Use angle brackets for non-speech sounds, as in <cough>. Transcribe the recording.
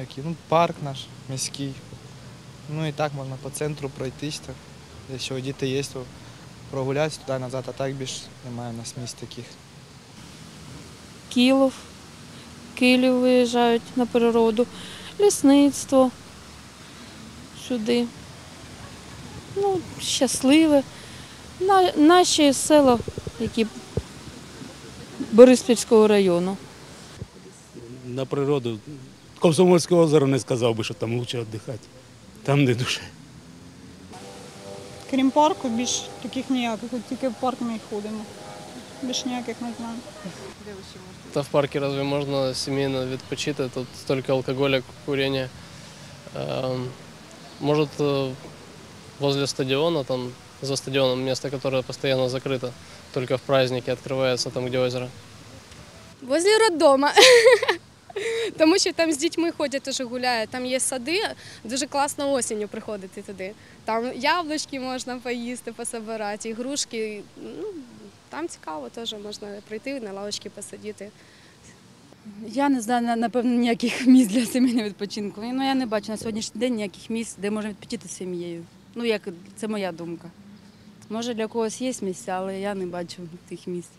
який. Ну, парк наш міський. Ну і так можна по центру пройтись. Так. Якщо діти є, то прогулятися туди назад, а так більш немає у нас місць таких. Кілов, Килів виїжджають на природу, лісництво сюди. Ну, щасливе. На, наші села, які Бориспільського району. на природу. Комсомольське озеро не сказав би, що там краще віддихати. Там не душе. Крім парку, більш таких ніяких. От тільки в парк ми й ходимо. Більш ніяких не знаю. Та в парке разве можно семейно відпочити? Тут столько алкоголя, курения. Эм, Может, э, возле стадиона, там за стадионом место, которое постоянно закрыто, только в праздники открывается, там где озеро. Возле роддома. <laughs> Тому що там з дітьми ходять теж гуляють. Там є сади, дуже класно осінню приходити туди. Там яблучки можна поїсти, пособирати, ігрушки. Ну, там цікаво теж можна прийти на лавочки посидіти. Я не знаю, напевно, ніяких <laughs> місць для сімейного відпочинку. Ну, я не бачу на сьогоднішній день ніяких місць, де можна відпочити з сім'єю. Ну, як це моя думка. Може, для когось є місця, але я не бачу тих місць.